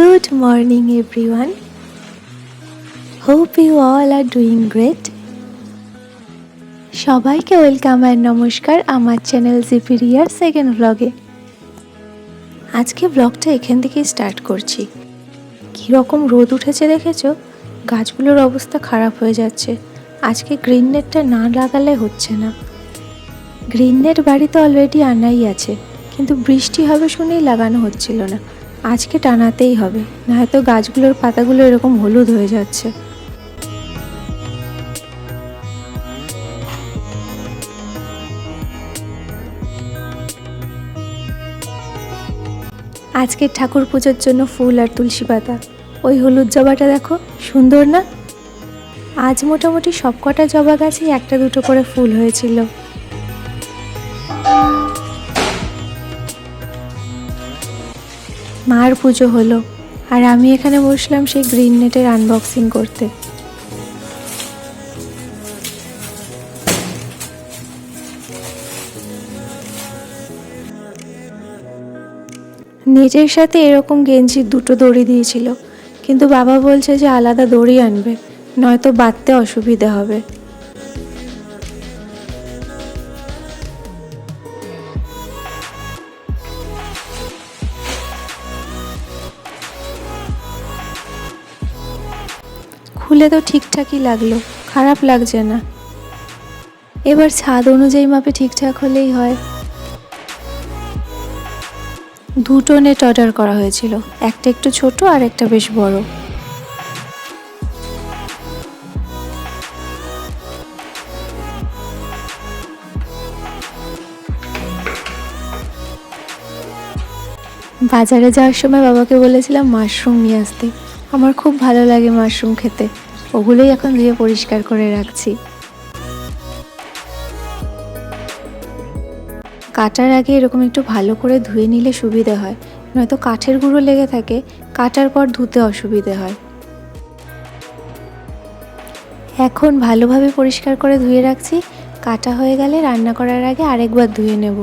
Good morning, everyone. Hope you all are doing great. সবাইকে welcome and নমস্কার আমার channel জিপিরিয়ার second ব্লগে আজকে ব্লগটা এখান থেকেই স্টার্ট করছি। কীরকম রোদ উঠেছে দেখেছ? গাছগুলোর অবস্থা খারাপ হয়ে যাচ্ছে। আজকে গ্রিন নেটটা না লাগালে হচ্ছে না। গ্রিন নেট বাড়িতে অলরেডি আনাই আছে কিন্তু বৃষ্টি হবে শুনেই লাগানো হচ্ছিল না। আজকে টানাতেই হবে, নয়তো গাছগুলোর পাতাগুলো এরকম হলুদ হয়ে যাচ্ছে। আজকে ঠাকুর পুজোর জন্য ফুল আর তুলসী পাতা। ওই হলুদ জবাটা দেখো, সুন্দর না? আজ মোটামুটি সবকটা জবা গাছেই একটা দুটো করে ফুল হয়েছিল। মার পুজো হলো, আর আমি এখানে বসলাম সেই গ্রিন নেটের আনবক্সিং করতে। নেটের সাথে এরকম গেঞ্জির দুটো দড়ি দিয়েছিল, কিন্তু বাবা বলছে যে আলাদা দড়ি আনবে, নয়তো বাঁধতে অসুবিধে হবে। খুলে তো ঠিকঠাকই লাগল, খারাপ লাগছে না। এবার ছাদ অনুযায়ী মাপে ঠিকঠাক হলেই হয়। দুটো নেট অর্ডার করা হয়েছিল, একটা একটু ছোট আর একটা বেশ বড়। বাজারে যাওয়ার সময় বাবাকে বলেছিলাম মাশরুম নিয়ে আসতে। আমার খুব ভালো লাগে মাশরুম খেতে। ওগুলোই এখন ধুয়ে পরিষ্কার করে রাখছি। কাটার আগে এরকম একটু ভালো করে ধুয়ে নিলে সুবিধে হয়। নয়তো কাঠের গুঁড়ো লেগে থাকে, কাটার পর ধুতে অসুবিধে হয়। এখন ভালোভাবে পরিষ্কার করে ধুয়ে রাখছি। কাটা হয়ে গেলে রান্না করার আগে আরেকবার ধুয়ে নেব।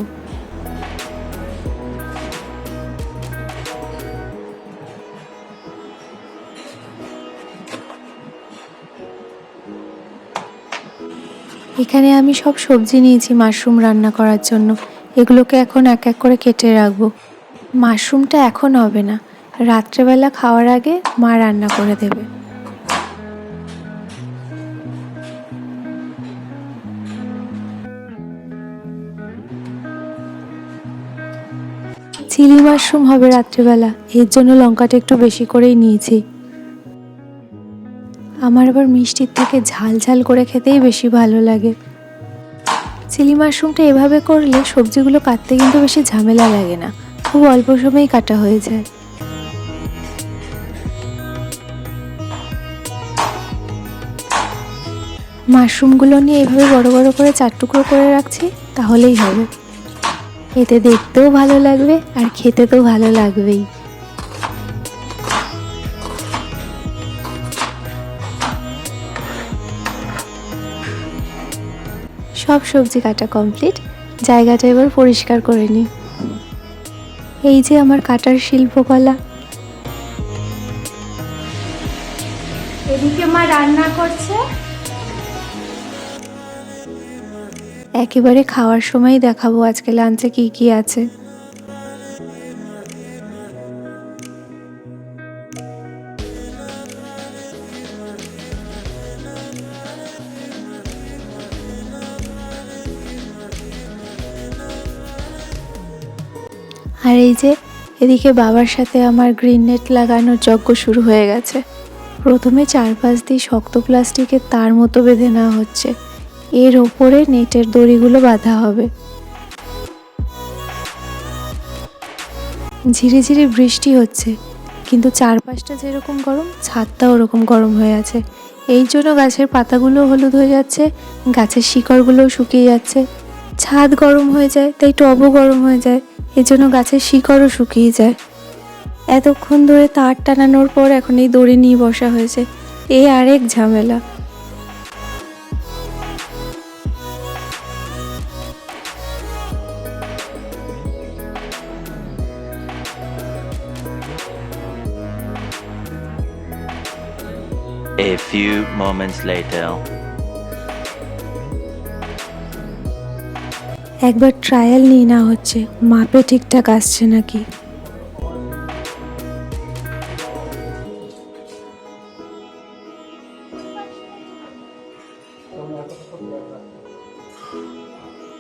এখানে আমি সব সবজি নিয়েছি মাশরুম রান্না করার জন্য। এগুলোকে এখন এক এক করে কেটে রাখব। মাশরুমটা এখন হবে না। রাত্রেবেলা খাওয়ার আগে মা রান্না করে দেবে। চিলি মাশরুম হবে রাত্রেবেলা। এর জন্য লঙ্কাটা একটু বেশি করেই নিয়েছি। আমার আবার মিষ্টির থেকে ঝাল ঝাল করে খেতেই বেশি ভালো লাগে। চিলি মাশরুমটা এভাবে করলে সবজিগুলো কাটতে কিন্তু বেশি ঝামেলা লাগে না, খুব অল্প সময়েই কাটা হয়ে যায়। মাশরুমগুলো নিয়ে এভাবে বড় বড় করে চার টুকরো করে রাখছি, তাহলেই হবে। এতে দেখতেও ভালো লাগবে আর খেতে তো ভালো লাগবেই। সব সবজি কাটা কমপ্লিট জায়গাটা এবার পরিষ্কার করে নিই এই যে আমার কাটার শিল্পকলা। এদিকে মা রান্না করছে। একেবারে খাওয়ার সময় দেখাবো আজকে লাঞ্চে কি কি আছে। আর এই যে, এদিকে বাবার সাথে আমার গ্রিন নেট লাগানোর যজ্ঞ শুরু হয়ে গেছে। প্রথমে চারপাশ দিয়ে শক্ত প্লাস্টিকের তার মতো বেঁধে নেওয়া হচ্ছে। এর ওপরে নেটের দড়িগুলো বাঁধা হবে। ঝিরে ঝিরে বৃষ্টি হচ্ছে, কিন্তু চারপাশটা যেরকম গরম ছাদটা ওরকম গরম হয়ে আছে। এই জন্য গাছের পাতাগুলো হলুদ হয়ে যাচ্ছে, গাছের শিকড়গুলোও শুকিয়ে যাচ্ছে। ছাদ গরম হয়ে যায়, তাই টবও গরম হয়ে যায়। এজন্য গাছের শিকড়ও শুকিয়ে যায়। এতক্ষণ ধরে তার টানানোর পর এখন এই দড়ি নিয়ে বসা হয়েছে। এ আরেক ঝামেলা। A few moments later. একবার ট্রায়াল নিয়ে না হচ্ছে। মাপে ঠিকঠাক আসছে নাকি?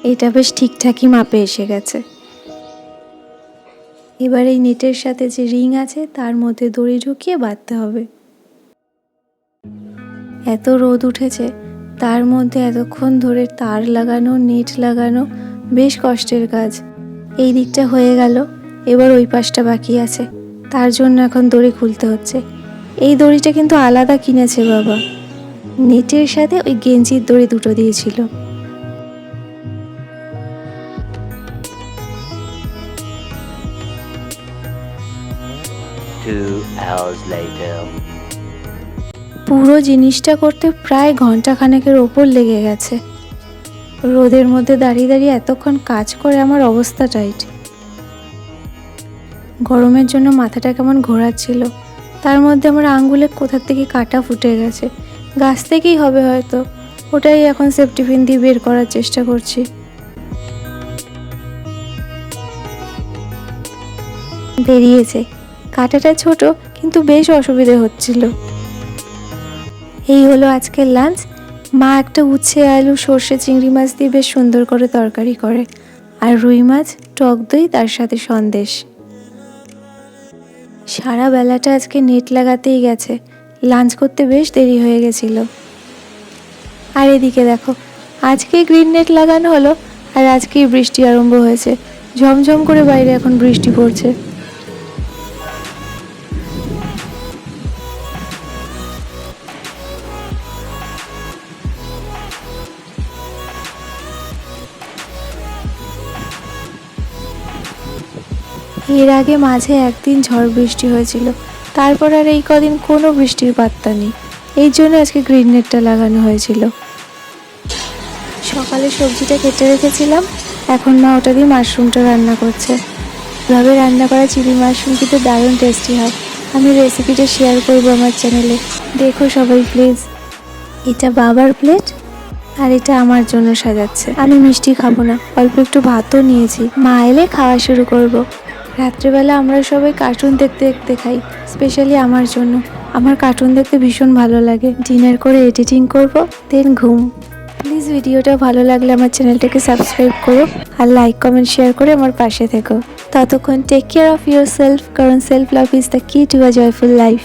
এটা বেশ ঠিকঠাকই মাপে এসে গেছে। এবার এই নেটের সাথে যে রিং আছে, তার মধ্যে দড়ি ঢুকিয়ে বাঁধতে হবে। এত রোদ উঠেছে, তার মধ্যে এতক্ষণ ধরে তার লাগানো, নেট লাগানো বেশ কষ্টের কাজ। এই দিকটা হয়ে গেল এবার ওই পাশটা বাকি আছে। তার জন্য এখন দড়ি খুলতে হচ্ছে। এই দড়িটা কিন্তু আলাদা কিনেছে বাবা। নেটের সাথে ওই গেঞ্জির দড়ি দুটো দিয়েছিল। পুরো জিনিসটা করতে প্রায় ঘণ্টা খানেকের ওপর লেগে গেছে। রোদের মধ্যে দাঁড়িয়ে দাঁড়িয়ে এতক্ষণ কাজ করে আমার অবস্থা টাইট গরমের জন্য মাথাটা কেমন ঘোরাচ্ছিল। তার মধ্যে আমার আঙ্গুলে কোথার থেকে কাটা ফুটে গেছে। গাছ থেকেই হবে হয়তো। ওটাই এখন সেফটি পিন দিয়ে বের করার চেষ্টা করছি। বেরিয়েছে। কাটাটা ছোট, কিন্তু বেশ অসুবিধে হচ্ছিল। এই হলো আজকের লাঞ্চ মা একটা উচ্ছে, আলু, সর্ষে, চিংড়ি মাছ দিয়ে বেশ সুন্দর করে তরকারি করে। আর রুই মাছ, টক দই, তার সাথে সন্দেশ। সারা বেলাটা আজকে নেট লাগাতেই গেছে। লাঞ্চ করতে বেশ দেরি হয়ে গেছিল। আর এদিকে দেখো, আজকে গ্রিন নেট লাগানো হলো, আর আজকেই বৃষ্টি আরম্ভ হয়েছে। ঝমঝম করে বাইরে এখন বৃষ্টি পড়ছে। এর আগে মাঝে একদিন ঝড় বৃষ্টি হয়েছিল। তারপর আর এই কদিন কোনো বৃষ্টির পাত্তা নেই। এই জন্য আজকে গ্রিন নেটটা লাগানো হয়েছিল। সকালে সবজিটা কেটে রেখেছিলাম। এখন মা ওটা দিয়ে মাশরুমটা রান্না করছে। এভাবে রান্না করা চিলি মাশরুম কিন্তু দারুণ টেস্টি হয়। আমি রেসিপিটা শেয়ার করব আমার চ্যানেলে দেখো সবাই প্লিজ এটা বাবার প্লেট আর এটা আমার জন্য সাজাচ্ছে। আমি মিষ্টি খাব না। অল্প একটু ভাতও নিয়েছি। মা এলে খাওয়া শুরু করব। রাত্রেবেলা আমরা সবাই কার্টুন দেখতে দেখতে খাই স্পেশালি আমার জন্য। আমার কার্টুন দেখতে ভীষণ ভালো লাগে। ডিনার করে এডিটিং করব দেন ঘুম। প্লিজ ভিডিওটা ভালো লাগলে আমার চ্যানেলটাকে সাবস্ক্রাইব করো আর লাইক কমেন্ট শেয়ার করে আমার পাশে থেকো। ততক্ষণ take care of yourself কারণ self love is the key to a joyful life